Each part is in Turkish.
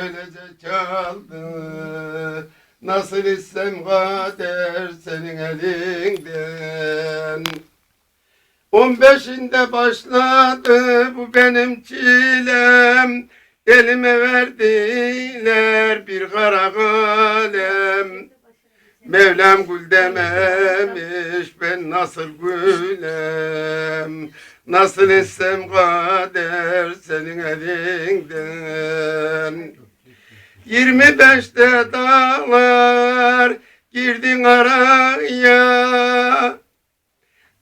Öylece çaldı. Nasıl istem kader senin elinden. On beşinde başladı bu benim çilem. Elime verdiler bir kara kalem. Mevlam gül dememiş ben nasıl gülem? Nasıl etsem kader senin elinden Yirmi beşte dağlar girdin araya.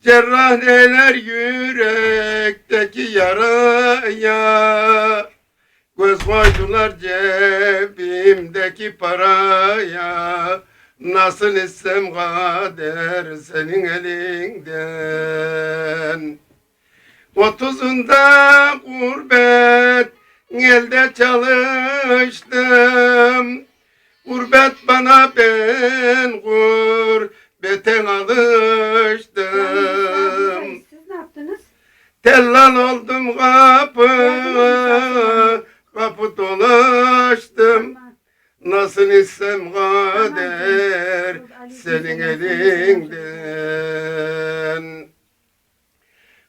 Cerrah neler yürekteki yaraya. Göz koydular cebimdeki paraya. Nasıl etsem kader senin elinden. Otuzunda gurbet elde çalıştım. Gurbet bana ben gurbete alıştım. Siz ne yaptınız? Tellal oldum kapı Kapı dolaştım. Nasıl istem kader senin elinden.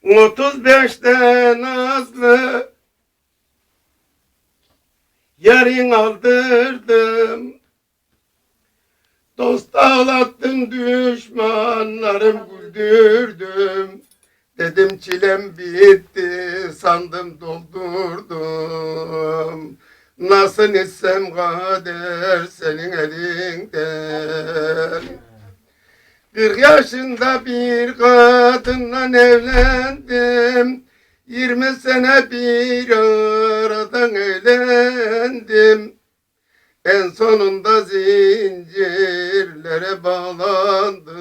Otuz beşte nazlı Yarın aldırdım. Dost ağlattım düşmanlarım güldürdüm. Dedim çilem bitti sandım doldurdum. Nasıl etsem kader senin elinden. Kırk yaşında bir kadınla evlendim. Yirmi sene bir aradan eğlendim En sonunda zincirlere bağlandım.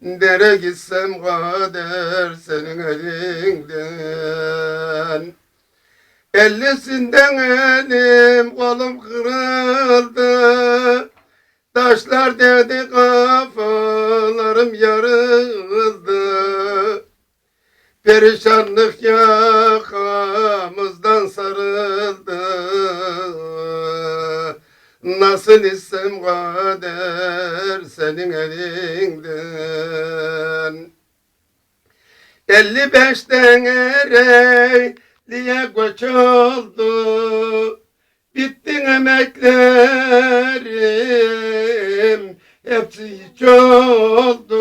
Nere gitsem kader senin elinden. Ellisinden elim kolum kırıldı. Taşlar dedi kafalarım yarıldı. Perişanlık yakamızdan Nasıl istem kader senin elinden? Elli beşten Ereğli'ye göç oldu. Bittin emeklerim Hepsi hiç oldu.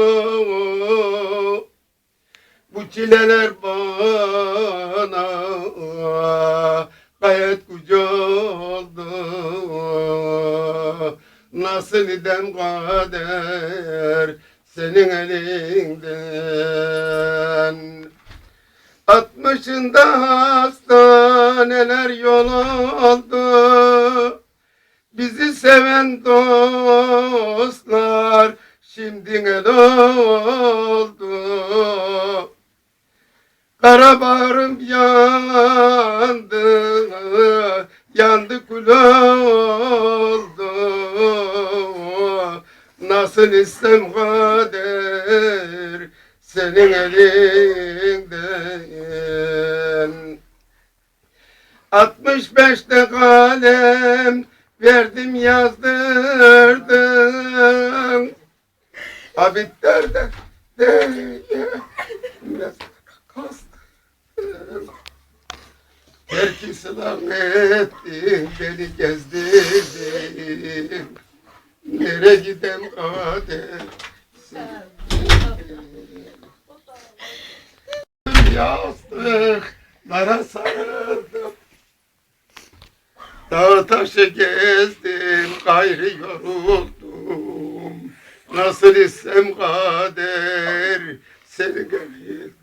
Bu çileler bana İdem kader Senin elinden Altmışında hastaneler yol oldu. Bizi seven dostlar şimdi ne oldu? Karabarım yandı, yandı kul. Nasıl istem kader senin elinden. 65'te kalem verdim yazdırdım. Abitlerde de kastım. Herkesi lan ettin, beni gezdirdin. Nere gidem kader? Yastıklara sarıldım. Dağ taşı gezdim, gayrı yoruldum. Nasıl istem kader, seni gönülden.